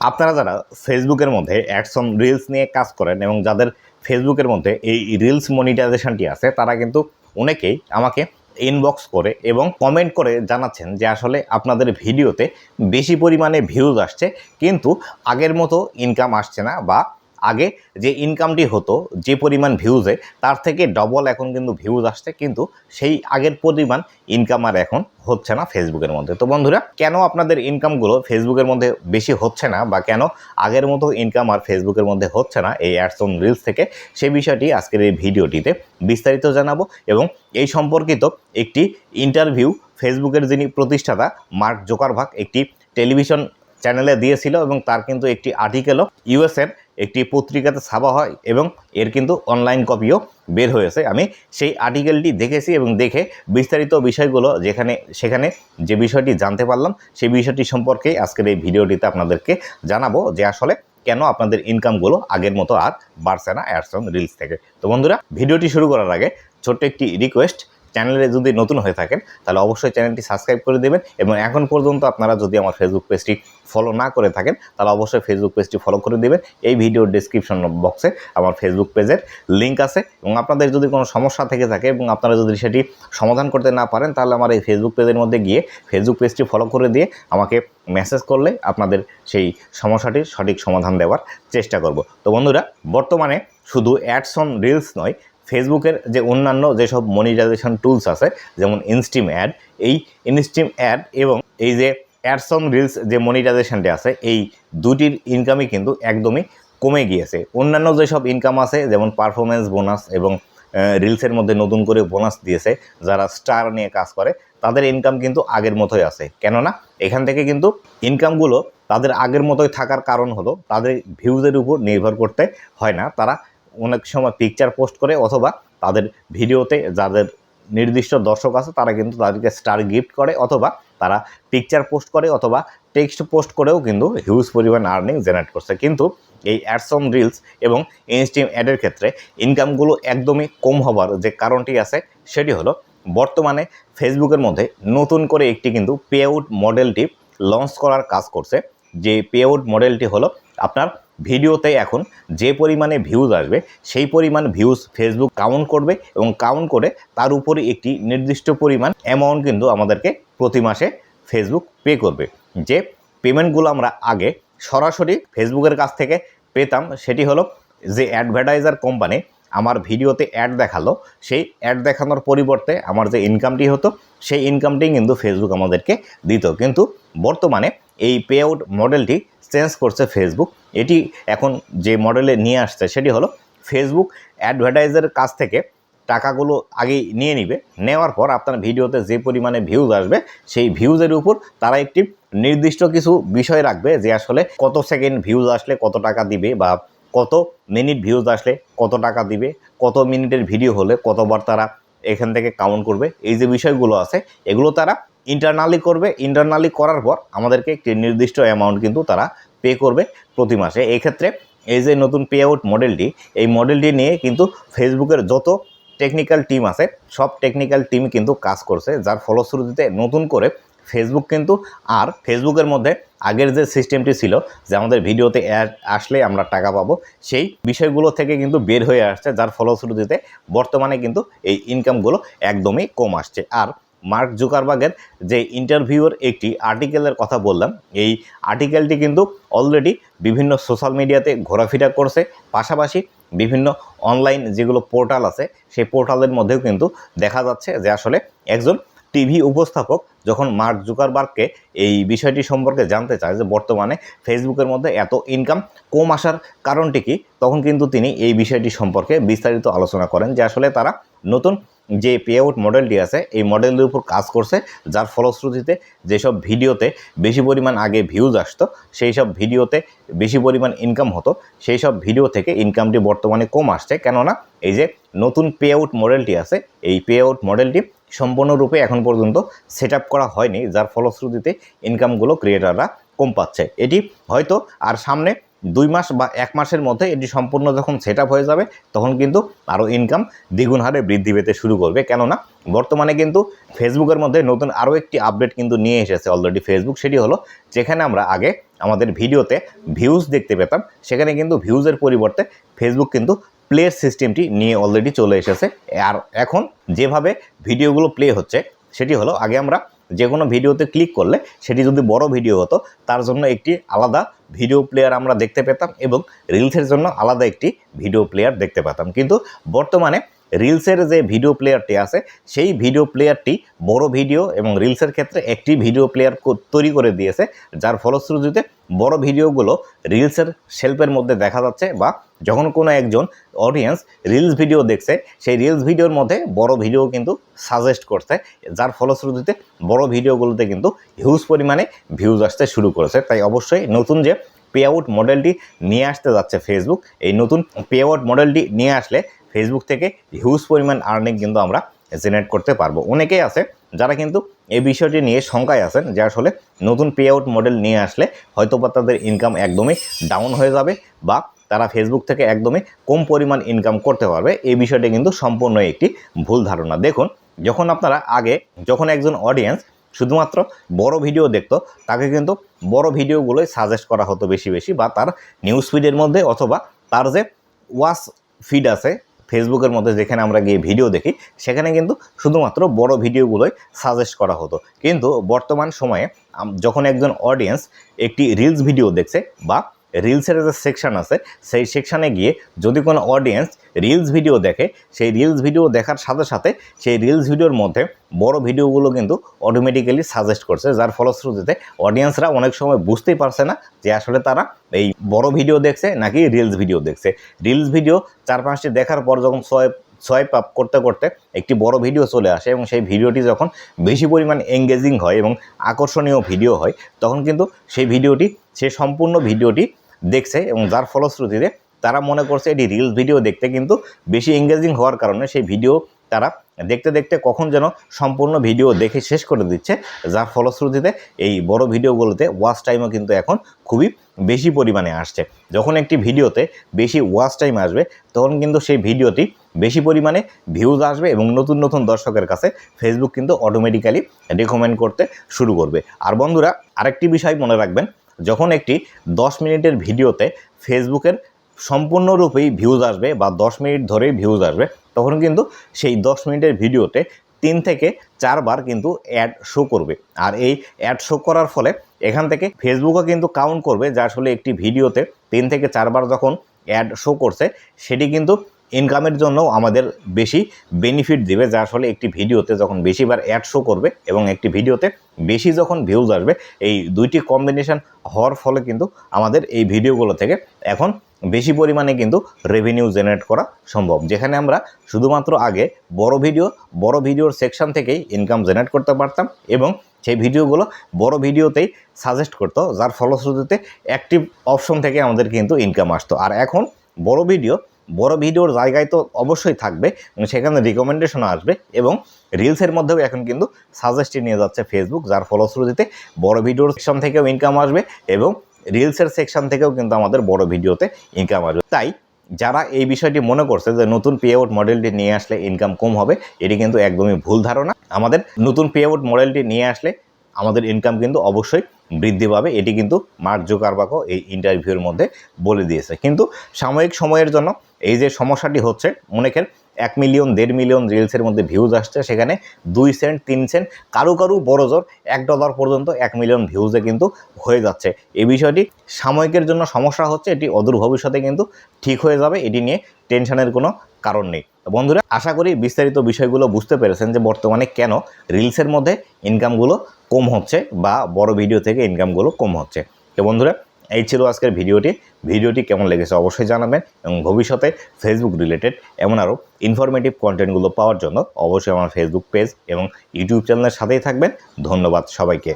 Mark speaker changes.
Speaker 1: আপনারা যারা ফেসবুকের মধ্যে অ্যাডসন রিলস নিয়ে কাজ করেন এবং যাদের ফেসবুকের মধ্যে এই রিলস মনিটাইজেশনটি আছে, তারা কিন্তু অনেকেই আমাকে ইনবক্স করে এবং কমেন্ট করে জানাচ্ছেন যে আসলে আপনাদের ভিডিওতে বেশি পরিমাণে ভিউজ আসছে, কিন্তু আগের মতো ইনকাম আসছে না বা আগে যে ইনকামটি হতো, যে পরিমাণ ভিউজে তার থেকে ডবল এখন কিন্তু ভিউজ আসছে, কিন্তু সেই আগের পরিমাণ ইনকাম আর এখন হচ্ছে না ফেসবুকের মধ্যে। তো বন্ধুরা, কেন আপনাদের ইনকামগুলো ফেসবুকের মধ্যে বেশি হচ্ছে না বা কেন আগের মতো ইনকাম আর ফেসবুকের মধ্যে হচ্ছে না এই অ্যাডস অন রিলস থেকে? সেই বিষয়টি আজকের এই ভিডিওটিতে বিস্তারিত জানাব এবং এই সম্পর্কিত একটি ইন্টারভিউ ফেসবুকের যিনি প্রতিষ্ঠাতা, মার্ক জোকারভাগ একটি টেলিভিশন চ্যানেলে দিয়েছিল এবং তার কিন্তু একটি আর্টিকেলও ইউএসের একটি পত্রিকাতে ছাপা হয় এবং এর কিন্তু অনলাইন কপিও বের হয়েছে। আমি সেই আর্টিকেলটি দেখেছি এবং দেখে বিস্তারিত বিষয়গুলো যেখানে, সেখানে যে বিষয়টি জানতে পারলাম, সেই বিষয়টি সম্পর্কে আজকের এই ভিডিওটিতে আপনাদেরকে জানাব যে আসলে কেন আপনাদের ইনকামগুলো আগের মতো আর বাড়ছে না অ্যাডস রিলস থেকে। তো বন্ধুরা, ভিডিওটি শুরু করার আগে ছোট্ট একটি রিকোয়েস্ট চ্যানেলে যদি নতুন হয়ে থাকেন, তাহলে অবশ্যই চ্যানেলটি সাবস্ক্রাইব করে দেবেন এবং এখন পর্যন্ত আপনারা যদি আমার ফেসবুক পেজটি ফলো না করে থাকেন, তাহলে অবশ্যই ফেসবুক পেজটি ফলো করে দেবেন। এই ভিডিওর ডিসক্রিপশন বক্সে আমার ফেসবুক পেজের লিঙ্ক আছে এবং আপনাদের যদি কোনো সমস্যা থেকে থাকে এবং আপনারা যদি সেটি সমাধান করতে না পারেন, তাহলে আমার এই ফেসবুক পেজের মধ্যে গিয়ে ফেসবুক পেজটি ফলো করে দিয়ে আমাকে মেসেজ করলে আপনাদের সেই সমস্যাটির সঠিক সমাধান দেওয়ার চেষ্টা করব। তো বন্ধুরা, বর্তমানে শুধু অ্যাডস অন রিলস নয় ফেসবুকের যে অন্যান্য যেসব মনিটাইজেশন টুলস আছে, যেমন ইনস্টিম অ্যাড এই ইনস্টিম অ্যাড এবং এই যে অ্যাডস অন রিলস যে মনিটাইজেশনটি আছে, এই দুটির ইনকামই কিন্তু একদমই কমে গিয়েছে। অন্যান্য যেসব ইনকাম আছে, যেমন পারফরমেন্স বোনাস এবং রিলসের মধ্যে নতুন করে বোনাস দিয়েছে, যারা স্টার নিয়ে কাজ করে, তাদের ইনকাম কিন্তু আগের মতোই আছে। কেননা, এখান থেকে কিন্তু ইনকামগুলো তাদের আগের মতোই থাকার কারণ হলো, তাদের ভিউজের উপর নির্ভর করতে হয় না। তারা অনেক সময় পিকচার পোস্ট করে অথবা তাদের ভিডিওতে যাদের নির্দিষ্ট দর্শক আছে, তারা কিন্তু তাদেরকে স্টার গিফট করে অথবা তারা পিকচার পোস্ট করে অথবা টেক্সট পোস্ট করেও কিন্তু হিউজ পরিমাণ আর্নিং জেনারেট করছে। কিন্তু এই অ্যাডস অন রিলস এবং ইনস্টিম অ্যাডের ক্ষেত্রে ইনকামগুলো একদমই কম হবার যে কারণটি আছে, সেটি হলো বর্তমানে ফেসবুকের মধ্যে নতুন করে একটি কিন্তু পে আউট মডেলটি লঞ্চ করার কাজ করছে। যে পে আউট মডেলটি হলো আপনার ভিডিওতে এখন যে পরিমাণে ভিউজ আসবে, সেই পরিমাণ ভিউজ ফেসবুক কাউন্ট করবে এবং কাউন্ট করে তার উপরে একটি নির্দিষ্ট পরিমাণ অ্যামাউন্ট কিন্তু আমাদেরকে প্রতি মাসে ফেসবুক পে করবে। যে পেমেন্টগুলো আমরা আগে সরাসরি ফেসবুকের কাছ থেকে পেতাম, সেটি হলো যে অ্যাডভার্টাইজার কোম্পানি আমার ভিডিওতে অ্যাড দেখাল, সেই অ্যাড দেখানোর পরিবর্তে আমার যে ইনকামটি হতো, সেই ইনকামটি কিন্তু ফেসবুক আমাদেরকে দিত। কিন্তু বর্তমানে এই পে আউট মডেলটি চেঞ্জ করছে ফেসবুক এটি এখন যে মডেলে নিয়ে আসছে সেটি হলো ফেসবুক অ্যাডভার্টাইজারের কাছ থেকে টাকাগুলো আগেই নিয়ে নিবে। নেওয়ার পর আপনার ভিডিওতে যে পরিমাণে ভিউজ আসবে, সেই ভিউজের উপর তারা একটি নির্দিষ্ট কিছু বিষয় রাখবে যে আসলে কত সেকেন্ড ভিউজ আসলে কত টাকা দিবে বা কত মিনিট ভিউজ আসলে কত টাকা দিবে, কত মিনিটের ভিডিও হলে কতবার তারা এখান থেকে কাউন্ট করবে, এই যে বিষয়গুলো আছে, এগুলো তারা ইন্টারনালি করবে ইন্টারনালি করার পর আমাদেরকে একটি নির্দিষ্ট অ্যামাউন্ট কিন্তু তারা পে করবে প্রতি মাসে। ক্ষেত্রে এই যে নতুন পে আউট মডেলটি এই মডেলটি নিয়ে কিন্তু ফেসবুকের যত টেকনিক্যাল টিম আছে, সব টেকনিক্যাল টিম কিন্তু কাজ করছে। যার ফলশ্রুতিতে নতুন করে ফেসবুক কিন্তু আর ফেসবুকের মধ্যে আগের যে সিস্টেমটি ছিল, যে আমাদের ভিডিওতে অ্যাড আসলে আমরা টাকা পাবো, সেই বিষয়গুলো থেকে কিন্তু বের হয়ে আসছে, যার ফলশ্রুতিতে বর্তমানে কিন্তু এই ইনকামগুলো একদমই কম আসছে। আর মার্ক জুকারবাগের যে ইন্টারভিউর একটি আর্টিকেলের কথা বললাম, এই আর্টিকেলটি কিন্তু অলরেডি বিভিন্ন সোশ্যাল মিডিয়াতে ঘোরাফেরা করছে। পাশাপাশি বিভিন্ন অনলাইন যেগুলো পোর্টাল আছে, সেই পোর্টালের মধ্যেও কিন্তু দেখা যাচ্ছে যে আসলে একজন টিভি উপস্থাপক যখন মার্ক জুকারবার্গকে এই বিষয়টি সম্পর্কে জানতে চায় যে বর্তমানে ফেসবুকের মধ্যে এত ইনকাম কম আসার কারণটি কি, তখন কিন্তু তিনি এই বিষয়টি সম্পর্কে বিস্তারিত আলোচনা করেন যে আসলে তারা নতুন যে পে আউট মডেলটি আছে, এই মডেলের উপর কাজ করছে, যার ফলশ্রুতিতে যেসব ভিডিওতে বেশি পরিমাণ আগে ভিউজ আসতো, সেই সব ভিডিওতে বেশি পরিমাণ ইনকাম হতো, সেই সব ভিডিও থেকে ইনকামটি বর্তমানে কম আসছে। কেননা, এই যে নতুন পে আউট মডেলটি আছে, এই পে আউট মডেলটি সম্পূর্ণরূপে এখন পর্যন্ত সেট করা হয়নি, যার ফলশ্রুতিতে ইনকামগুলো ক্রিয়েটাররা কম পাচ্ছে। এটি হয়তো আর সামনে দুই মাস বা এক মাসের মধ্যে এটি সম্পূর্ণ যখন সেট হয়ে যাবে, তখন কিন্তু আরও ইনকাম দ্বিগুণ হারে বৃদ্ধি পেতে শুরু করবে। কেননা, বর্তমানে কিন্তু ফেসবুকের মধ্যে নতুন আরও একটি আপডেট কিন্তু নিয়ে এসেছে অলরেডি ফেসবুক সেটি হলো, যেখানে আমরা আগে আমাদের ভিডিওতে ভিউজ দেখতে পেতাম, সেখানে কিন্তু ভিউজের পরিবর্তে ফেসবুক কিন্তু প্লে সিস্টেমটি নিয়ে অলরেডি চলে এসেছে। আর এখন যেভাবে ভিডিওগুলো প্লে হচ্ছে, সেটি হলো, আগে আমরা যে কোনো ভিডিওতে ক্লিক করলে সেটি যদি বড় ভিডিও হতো, তার জন্য একটি আলাদা ভিডিও প্লেয়ার আমরা দেখতে পেতাম এবং রিলসের জন্য আলাদা একটি ভিডিও প্লেয়ার দেখতে পেতাম। কিন্তু বর্তমানে রিলসের যে ভিডিও প্লেয়ারটি আছে, সেই ভিডিও প্লেয়ারটি বড় ভিডিও এবং রিলসের ক্ষেত্রে একটি ভিডিও প্লেয়ার তৈরি করে দিয়েছে, যার ফলশ্রুতিতে বড় ভিডিওগুলো রিলসের শেল্পের মধ্যে দেখা যাচ্ছে বা যখন কোনো একজন অডিয়েন্স রিলস ভিডিও দেখছে, সেই রিলস ভিডিওর মধ্যে বড় ভিডিও কিন্তু সাজেস্ট করছে, যার ফলশ্রুতিতে বড় ভিডিওগুলোতে কিন্তু হিউজ পরিমাণে ভিউজ আসতে শুরু করেছে। তাই অবশ্যই নতুন যে পে আউট মডেলটি নিয়ে আসতে যাচ্ছে ফেসবুক এই নতুন পে আউট মডেলটি নিয়ে আসলে ফেসবুক থেকে হিউজ পরিমাণ আর্নিং কিন্তু আমরা জেনারেট করতে পারব। অনেকেই আছে যারা কিন্তু এই বিষয়টি নিয়ে শঙ্কায় আছেন যে আসলে নতুন পে আউট মডেল নিয়ে আসলে হয়তো বা তাদের ইনকাম একদমই ডাউন হয়ে যাবে বা তারা ফেসবুক থেকে একদমই কম পরিমাণ ইনকাম করতে পারবে। এই বিষয়টি কিন্তু সম্পূর্ণ একটি ভুল ধারণা। দেখুন, যখন আপনারা আগে যখন একজন অডিয়েন্স শুধুমাত্র বড় ভিডিও দেখতো, তাকে কিন্তু বড় ভিডিওগুলোই সাজেস্ট করা হতো বেশি বেশি বা তার নিউজ ফিডের মধ্যে অথবা তার যে ওয়াচ ফিড আছে ফেসবুকের মধ্যে যেখানে আমরা গিয়ে ভিডিও দেখি, সেখানে কিন্তু শুধুমাত্র বড় ভিডিওগুলোই সাজেস্ট করা হতো। কিন্তু বর্তমান সময়ে যখন একজন অডিয়েন্স একটি রিলস ভিডিও দেখছে বা রিলসের যে সেকশন আছে, সেই সেকশানে গিয়ে যদি কোনো অডিয়েন্স রিলস ভিডিও দেখে, সেই রিলস ভিডিও দেখার সাথে সাথে সেই রিলস ভিডিওর মধ্যে বড় ভিডিওগুলো কিন্তু অটোমেটিক্যালি সাজেস্ট করছে, যার ফলশ্রুতিতে অডিয়েন্সরা অনেক সময় বুঝতেই পারছে না যে আসলে তারা এই বড় ভিডিও দেখছে নাকি রিলস ভিডিও দেখছে। রিলস ভিডিও চার পাঁচটি দেখার পর যখন সোয়াইপ সোয়াইপ আপ করতে করতে একটি বড় ভিডিও চলে আসে এবং সেই ভিডিওটি যখন বেশি পরিমাণ এঙ্গেজিং হয় এবং আকর্ষণীয় ভিডিও হয়, তখন কিন্তু সেই ভিডিওটি সে সম্পূর্ণ ভিডিওটি দেখছে এবং যার ফলশ্রুতিতে তারা মনে করছে এটি রিলস ভিডিও দেখতে কিন্তু বেশি এঙ্গেজিং হওয়ার কারণে সেই ভিডিও তারা দেখতে দেখতে কখন যেন সম্পূর্ণ ভিডিও দেখে শেষ করে দিচ্ছে, যার ফলশ্রুতিতে এই বড় ভিডিওগুলোতে ওয়াচ টাইমও কিন্তু এখন খুবই বেশি পরিমাণে আসছে। যখন একটি ভিডিওতে বেশি ওয়াচ টাইম আসবে, তখন কিন্তু সেই ভিডিওটি বেশি পরিমাণে ভিউজ আসবে এবং নতুন নতুন দর্শকের কাছে ফেসবুক কিন্তু অটোমেটিক্যালি রেকমেন্ড করতে শুরু করবে। আর বন্ধুরা, আরেকটি বিষয় মনে রাখবেন যখন একটি দশ মিনিটের ভিডিওতে ফেসবুকের সম্পূর্ণরূপেই ভিউজ আসবে বা দশ মিনিট ধরেই ভিউজ আসবে, তখন কিন্তু সেই দশ মিনিটের ভিডিওতে তিন থেকে চারবার কিন্তু অ্যাড শো করবে। আর এই অ্যাড শো করার ফলে এখান থেকে ফেসবুকও কিন্তু কাউন্ট করবে যে আসলে একটি ভিডিওতে তিন থেকে চারবার যখন অ্যাড শো করছে, সেটি কিন্তু ইনকামের জন্য আমাদের বেশি বেনিফিট দেবে যা আসলে একটি ভিডিওতে যখন বেশিবার অ্যাড শো করবে এবং একটি ভিডিওতে বেশি যখন ভিউজ আসবে, এই দুইটি কম্বিনেশন হওয়ার ফলে কিন্তু আমাদের এই ভিডিওগুলো থেকে এখন বেশি পরিমাণে কিন্তু রেভিনিউ জেনারেট করা সম্ভব। যেখানে আমরা শুধুমাত্র আগে বড় ভিডিও বড় ভিডিওর সেকশন থেকেই ইনকাম জেনারেট করতে পারতাম এবং সেই ভিডিওগুলো বড় ভিডিওতেই সাজেস্ট করতো, যার ফলশ্রুতিতে অ্যাক্টিভ অপশন থেকে আমাদের কিন্তু ইনকাম আসতো। আর এখন বড় ভিডিও বড় ভিডিওর জায়গায় তো অবশ্যই থাকবে সেখানে রিকমেন্ডেশনও আসবে এবং রিলসের মধ্যেও এখন কিন্তু সাজেস্টই নিয়ে যাচ্ছে ফেসবুক যার ফলশ্রুতিতে বড় ভিডিওর সেকশন থেকেও ইনকাম আসবে এবং রিলসের সেকশন থেকেও কিন্তু আমাদের বড় ভিডিওতে ইনকাম আসবে। তাই যারা এই বিষয়টি মনে করছে যে নতুন পে আউট মডেলটি নিয়ে আসলে ইনকাম কম হবে, এটি কিন্তু একদমই ভুল ধারণা। আমাদের নতুন পে আউট মডেলটি নিয়ে আসলে আমাদের ইনকাম কিন্তু অবশ্যই বৃদ্ধি পাবে। এটি কিন্তু মার্ক জোকারবাকও এই ইন্টারভিউর মধ্যে বলে দিয়েছে। কিন্তু সাময়িক সময়ের জন্য এই যে সমস্যাটি হচ্ছে অনেকের এক মিলিয়ন দেড় মিলিয়ন রিলসের মধ্যে ভিউজ আসছে, সেখানে দুই সেন্ট তিন সেন্ট কারু কারু বড় জোর এক ডলার পর্যন্ত এক মিলিয়ন ভিউজে কিন্তু হয়ে যাচ্ছে। এই বিষয়টি সাময়িকের জন্য সমস্যা হচ্ছে, এটি অদূর ভবিষ্যতে কিন্তু ঠিক হয়ে যাবে। এটি নিয়ে টেনশনের কোনো কারণ নেই। বন্ধুরা, আশা করি বিস্তারিত বিষয়গুলো বুঝতে পেরেছেন যে বর্তমানে কেন রিলসের মধ্যে ইনকামগুলো কম হচ্ছে বা বড় ভিডিও থেকে ইনকামগুলো কম হচ্ছে। তো বন্ধুরা, এই ছিল আজকের ভিডিওটি। ভিডিওটি কেমন লেগেছে অবশ্যই জানাবেন এবং ভবিষ্যতে ফেসবুক রিলেটেড এমন আরও ইনফরমেটিভ কন্টেন্টগুলো পাওয়ার জন্য অবশ্যই আমার ফেসবুক পেজ এবং ইউটিউব চ্যানেলের সাথেই থাকবেন। ধন্যবাদ সবাইকে।